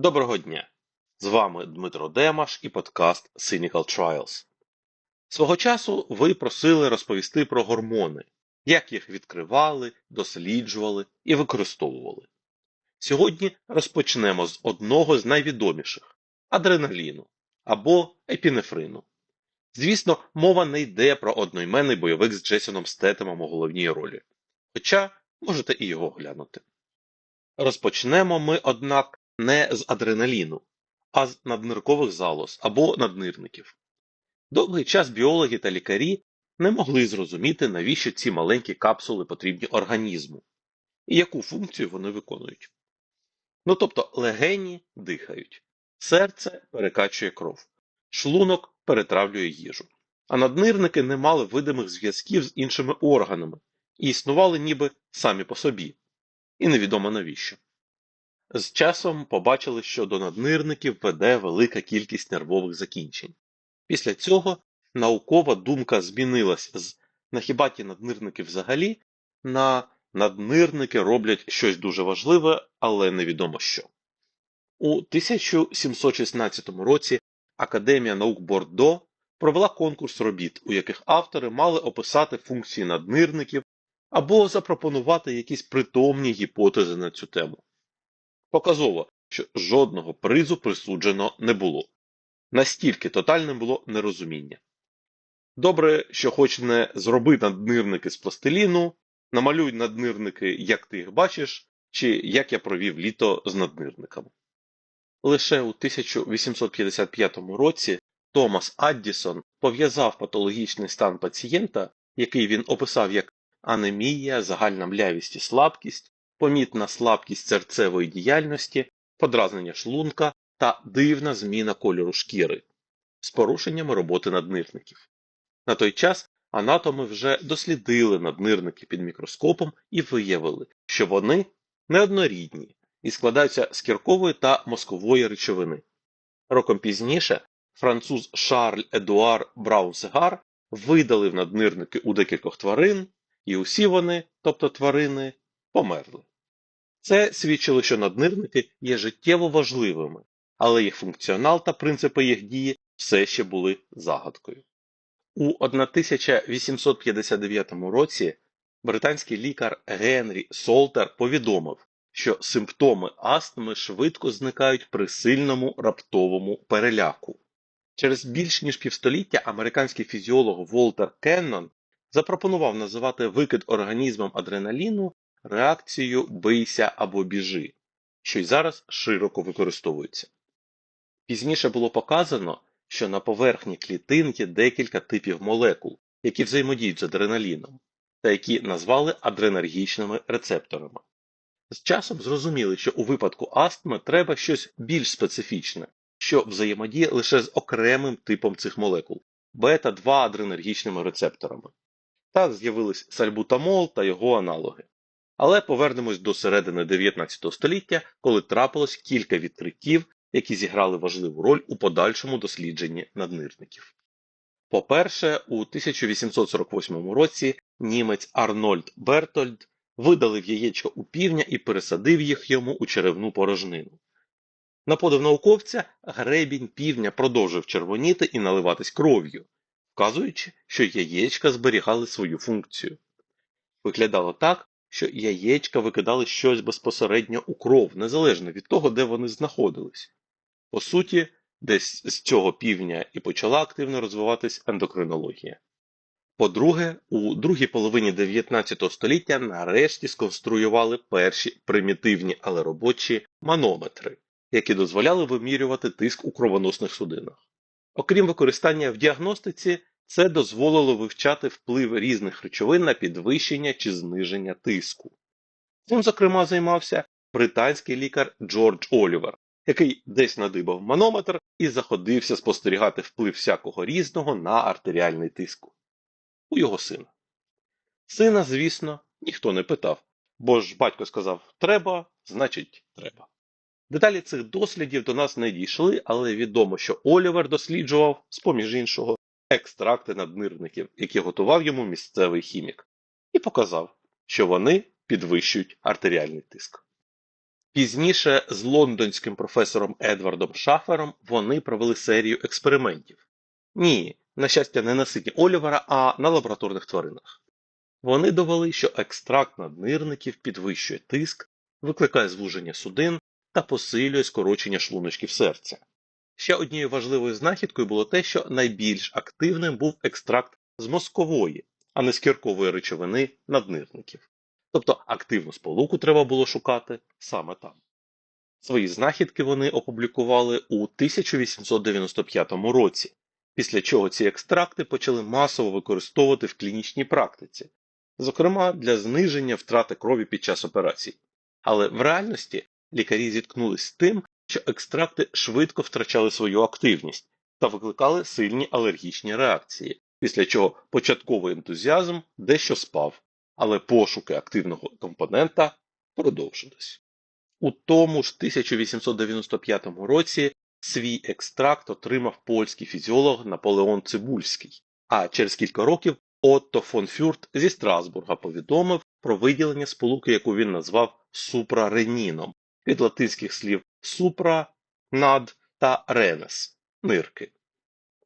Доброго дня! З вами Дмитро Демаш і подкаст Cynical Trials. Свого часу ви просили розповісти про гормони, як їх відкривали, досліджували і використовували. Сьогодні розпочнемо з одного з найвідоміших адреналіну або епінефрину. Звісно, мова не йде про одноіменний бойовик з Джейсоном Стетемом у головній ролі, хоча можете і його глянути. Розпочнемо ми, однак, не з адреналіну, а з надниркових залоз або наднирників. Довгий час біологи та лікарі не могли зрозуміти, навіщо ці маленькі капсули потрібні організму і яку функцію вони виконують. Ну тобто легені дихають, серце перекачує кров, шлунок перетравлює їжу, а наднирники не мали видимих зв'язків з іншими органами і існували ніби самі по собі, і невідомо навіщо. З часом побачили, що до наднирників веде велика кількість нервових закінчень. Після цього наукова думка змінилась з на хіба ті наднирники взагалі на наднирники роблять щось дуже важливе, але невідомо що. У 1716 році Академія наук Бордо провела конкурс робіт, у яких автори мали описати функції наднирників або запропонувати якісь притомні гіпотези на цю тему. Показово, що жодного призу присуджено не було. Настільки тотальним було нерозуміння. Добре, що хоч не зроби наднирники з пластиліну, намалюй наднирники, як ти їх бачиш, чи як я провів літо з наднирниками. Лише у 1855 році Томас Аддісон пов'язав патологічний стан пацієнта, який він описав як анемія, загальна млявість і слабкість, помітна слабкість серцевої діяльності, подразнення шлунка та дивна зміна кольору шкіри з порушеннями роботи наднирників. На той час анатоми вже дослідили наднирники під мікроскопом і виявили, що вони неоднорідні і складаються з кіркової та мозкової речовини. Роком пізніше француз Шарль Едуар Браунсегар видалив наднирники у декількох тварин, і усі вони, тобто тварини, померли. Це свідчило, що наднирники є життєво важливими, але їх функціонал та принципи їх дії все ще були загадкою. У 1859 році британський лікар Генрі Солтер повідомив, що симптоми астми швидко зникають при сильному раптовому переляку. Через більш ніж півстоліття американський фізіолог Волтер Кеннон запропонував називати викид організмом адреналіну реакцією бийся або біжи, що й зараз широко використовується. Пізніше було показано, що на поверхні клітин є декілька типів молекул, які взаємодіють з адреналіном, та які назвали адренергічними рецепторами. З часом зрозуміли, що у випадку астми треба щось більш специфічне, що взаємодіє лише з окремим типом цих молекул бета-2 адренергічними рецепторами. Так з'явились сальбутамол та його аналоги. Але повернемось до середини 19 століття, коли трапилось кілька відкриттів, які зіграли важливу роль у подальшому дослідженні наднирників. По-перше, у 1848 році німець Арнольд Бертольд видалив яєчка у півня і пересадив їх йому у черевну порожнину. На подив науковця гребінь півня продовжив червоніти і наливатись кров'ю, вказуючи, що яєчка зберігали свою функцію. Виглядало так, що яєчка викидали щось безпосередньо у кров, незалежно від того, де вони знаходились. По суті, десь з цього півня і почала активно розвиватись ендокринологія. По-друге, у другій половині 19 століття нарешті сконструювали перші примітивні, але робочі манометри, які дозволяли вимірювати тиск у кровоносних судинах. Окрім використання в діагностиці, це дозволило вивчати вплив різних речовин на підвищення чи зниження тиску. Цим, зокрема, займався британський лікар Джордж Олівер, який десь надибав манометр і заходився спостерігати вплив всякого різного на артеріальний тиск. У його сина. Сина, звісно, ніхто не питав, бо ж батько сказав треба, значить, треба. Деталі цих дослідів до нас не дійшли, але відомо, що Олівер досліджував, з поміж іншого, екстракти наднирників, які готував йому місцевий хімік, і показав, що вони підвищують артеріальний тиск. Пізніше з лондонським професором Едвардом Шафером вони провели серію експериментів. Ні, на щастя, не на сині Олівера, а на лабораторних тваринах. Вони довели, що екстракт наднирників підвищує тиск, викликає звуження судин та посилює скорочення шлуночків серця. Ще однією важливою знахідкою було те, що найбільш активним був екстракт з мозкової, а не з кіркової речовини наднирників. Тобто активну сполуку треба було шукати саме там. Свої знахідки вони опублікували у 1895 році, після чого ці екстракти почали масово використовувати в клінічній практиці, зокрема для зниження втрати крові під час операцій. Але в реальності лікарі зіткнулись з тим, що екстракти швидко втрачали свою активність та викликали сильні алергічні реакції, після чого початковий ентузіазм дещо спав, але пошуки активного компонента продовжились. У тому ж 1895 році свій екстракт отримав польський фізіолог Наполеон Цибульський, а через кілька років Отто фон Фюрт зі Страсбурга повідомив про виділення сполуки, яку він назвав супрареніном від латинських слів супра, над та ренес нирки.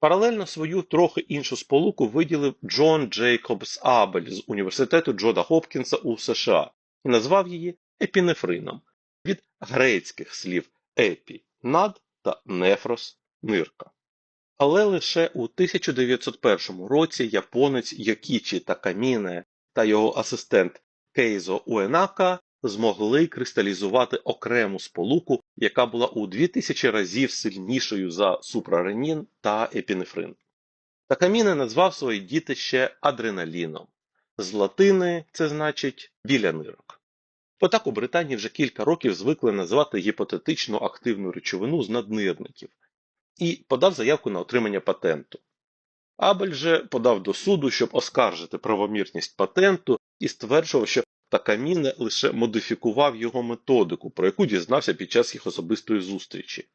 Паралельно свою трохи іншу сполуку виділив Джон Джейкобс Абель з університету Джода Хопкінса у США і назвав її епінефрином від грецьких слів епі над та нефрос нирка. Але лише у 1901 році японець Йокічі Такаміне та його асистент Кейзо Уенака змогли кристалізувати окрему сполуку, яка була у 2000 разів сильнішою за супраренін та епінефрин. Такаміне назвав своє дітище адреналіном. З латини це значить біля нирок. Отак у Британії вже кілька років звикли називати гіпотетичну активну речовину з наднирників і подав заявку на отримання патенту. Абель же подав до суду, щоб оскаржити правомірність патенту і стверджував, що Такаміне лише модифікував його методику, про яку дізнався під час їх особистої зустрічі.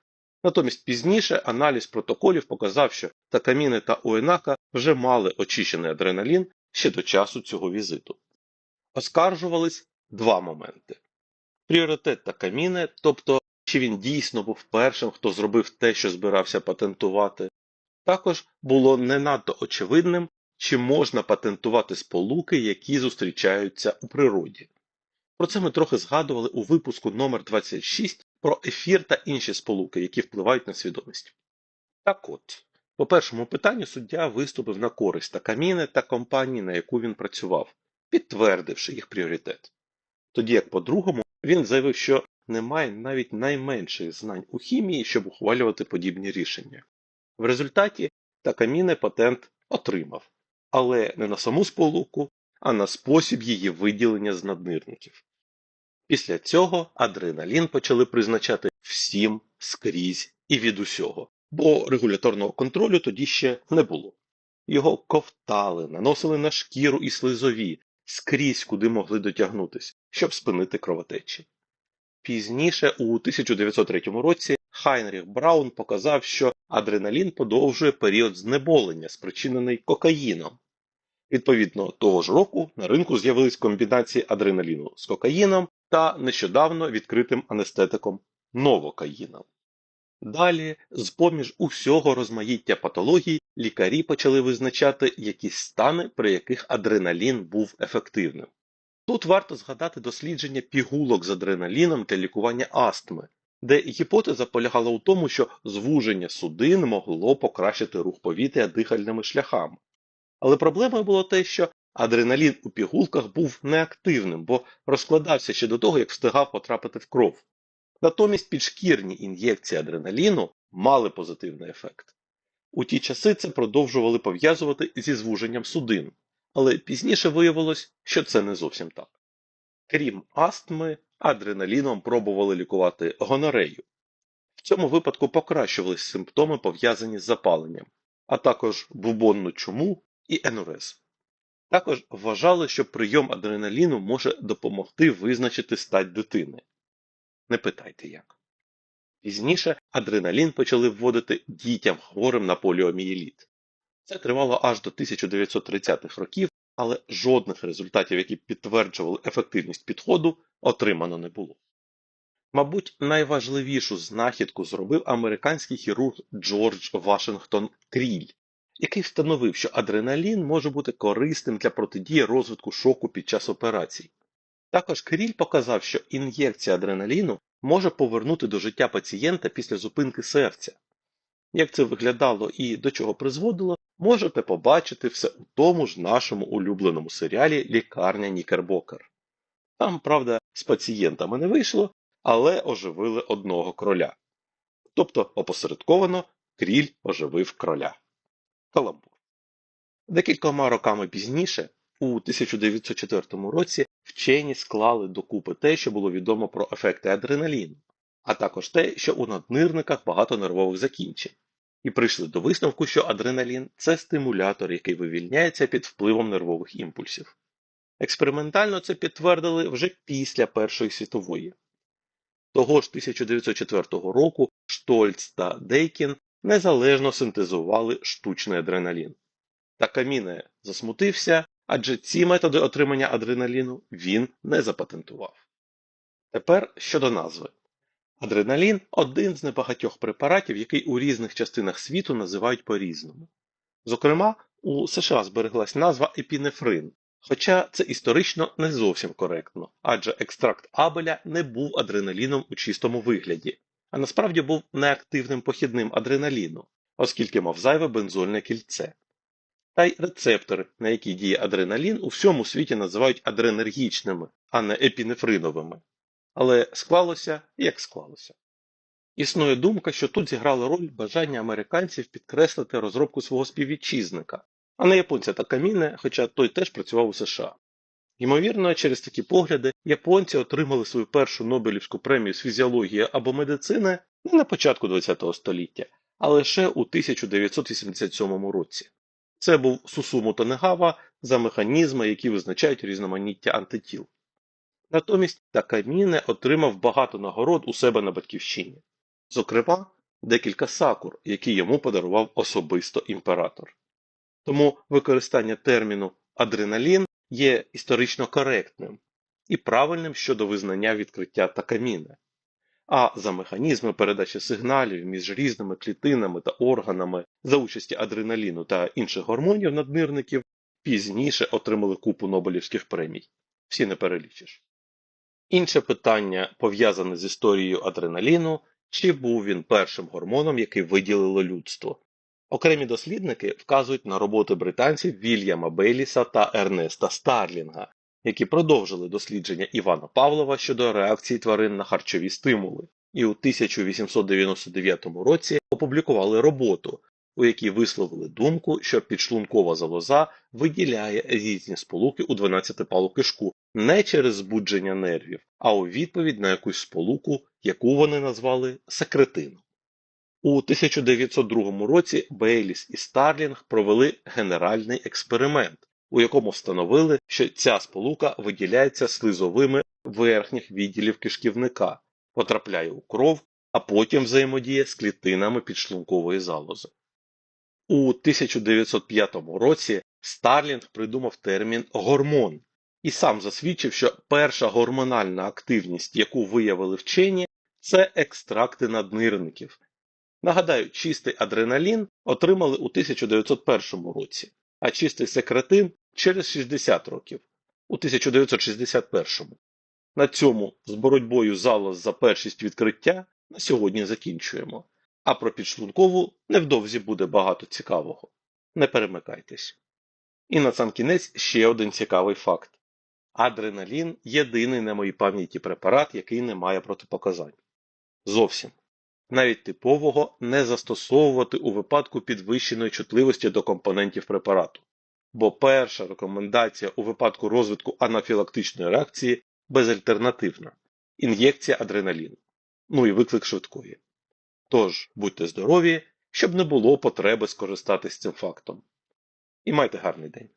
Натомість пізніше аналіз протоколів показав, що Такаміне та Уенака вже мали очищений адреналін ще до часу цього візиту. Оскаржувались два моменти: пріоритет Такаміне, тобто чи він дійсно був першим, хто зробив те, що збирався патентувати. Також було не надто очевидним, чи можна патентувати сполуки, які зустрічаються у природі. Про це ми трохи згадували у випуску номер 26 про ефір та інші сполуки, які впливають на свідомість. Так от, по першому питанню суддя виступив на користь Такаміне та компанії, на яку він працював, підтвердивши їх пріоритет. Тоді як по-другому, він заявив, що немає навіть найменших знань у хімії, щоб ухвалювати подібні рішення. В результаті Такаміне патент отримав, але не на саму сполуку, а на спосіб її виділення з наднирників. Після цього адреналін почали призначати всім скрізь і від усього, бо регуляторного контролю тоді ще не було. Його ковтали, наносили на шкіру і слизові, скрізь куди могли дотягнутися, щоб спинити кровотечі. Пізніше, у 1903 році, Хайнріх Браун показав, що адреналін подовжує період знеболення, спричинений кокаїном. Відповідно, того ж року на ринку з'явились комбінації адреналіну з кокаїном та нещодавно відкритим анестетиком новокаїном. Далі, з поміж усього розмаїття патологій, лікарі почали визначати якісь стани, при яких адреналін був ефективним. Тут варто згадати дослідження пігулок з адреналіном для лікування астми, де гіпотеза полягала у тому, що звуження судин могло покращити рух повітря дихальними шляхами. Але проблемою було те, що адреналін у пігулках був неактивним, бо розкладався ще до того, як встигав потрапити в кров. Натомість підшкірні ін'єкції адреналіну мали позитивний ефект. У ті часи це продовжували пов'язувати зі звуженням судин, але пізніше виявилось, що це не зовсім так. Крім астми, адреналіном пробували лікувати гонорею. В цьому випадку покращувались симптоми, пов'язані з запаленням, а також бубонну чуму і енурез. Також вважали, що прийом адреналіну може допомогти визначити стать дитини. Не питайте як. Пізніше адреналін почали вводити дітям хворим на поліомієліт. Це тривало аж до 1930-х років, але жодних результатів, які підтверджували ефективність підходу, отримано не було. Мабуть, найважливішу знахідку зробив американський хірург Джордж Вашингтон Кріль, який встановив, що адреналін може бути корисним для протидії розвитку шоку під час операцій. Також Кріль показав, що ін'єкція адреналіну може повернути до життя пацієнта після зупинки серця. Як це виглядало і до чого призводило, можете побачити все у тому ж нашому улюбленому серіалі Лікарня Нікербокер. Там, правда, з пацієнтами не вийшло, але оживили одного кроля. Тобто, опосередковано, кріль оживив кроля. Каламбур. Декількома роками пізніше, у 1904 році, вчені склали докупи те, що було відомо про ефекти адреналіну, а також те, що у наднирниках багато нервових закінчень, і прийшли до висновку, що адреналін це стимулятор, який вивільняється під впливом нервових імпульсів. Експериментально це підтвердили вже після Першої світової. Того ж 1904 року Штольц та Дейкін незалежно синтезували штучний адреналін. Такаміне засмутився, адже ці методи отримання адреналіну він не запатентував. Тепер щодо назви. Адреналін один з небагатьох препаратів, який у різних частинах світу називають по-різному. Зокрема, у США збереглась назва епінефрин, хоча це історично не зовсім коректно, адже екстракт Абеля не був адреналіном у чистому вигляді, а насправді був неактивним похідним адреналіну, оскільки мав зайве бензольне кільце. Та й рецептори, на які діє адреналін, у всьому світі називають адренергічними, а не епінефриновими. Але склалося, як склалося. Існує думка, що тут зіграло роль бажання американців підкреслити розробку свого співвітчизника, а не японця та каміне, хоча той теж працював у США. Ймовірно, через такі погляди японці отримали свою першу Нобелівську премію з фізіології або медицини не на початку ХХ століття, а лише у 1987 році. Це був Сусуму Тонегава за механізми, які визначають різноманіття антитіл. Натомість Такаміне отримав багато нагород у себе на батьківщині, зокрема, декілька сакур, які йому подарував особисто імператор. Тому використання терміну адреналін є історично коректним і правильним щодо визнання відкриття Такаміне. А за механізми передачі сигналів між різними клітинами та органами за участі адреналіну та інших гормонів наднирників пізніше отримали купу Нобелівських премій. Всі не перелічиш. Інше питання пов'язане з історією адреналіну, чи був він першим гормоном, який виділило людство. Окремі дослідники вказують на роботи британців Вільяма Бейліса та Ернеста Старлінга, які продовжили дослідження Івана Павлова щодо реакції тварин на харчові стимули, і у 1899 році опублікували роботу, у якій висловили думку, що підшлункова залоза виділяє різні сполуки у 12-палу кишку не через збудження нервів, а у відповідь на якусь сполуку, яку вони назвали секретином. У 1902 році Бейліс і Старлінг провели генеральний експеримент, у якому встановили, що ця сполука виділяється слизовими верхніх відділів кишківника, потрапляє у кров, а потім взаємодіє з клітинами підшлункової залози. У 1905 році Старлінг придумав термін гормон і сам засвідчив, що перша гормональна активність, яку виявили вчені, це екстракти наднирників. Нагадаю, чистий адреналін отримали у 1901 році, а чистий секретин через 60 років у 1961. На цьому з боротьбою залоз за першість відкриття на сьогодні закінчуємо. А про підшлункову невдовзі буде багато цікавого. Не перемикайтесь. І на сам кінець ще один цікавий факт. Адреналін єдиний на моїй пам'яті препарат, який не має протипоказань. Зовсім. Навіть типового не застосовувати у випадку підвищеної чутливості до компонентів препарату. Бо перша рекомендація у випадку розвитку анафілактичної реакції безальтернативна ін'єкція адреналіну. Ну і виклик швидкої. Тож, будьте здорові, щоб не було потреби скористатись цим фактом. І майте гарний день.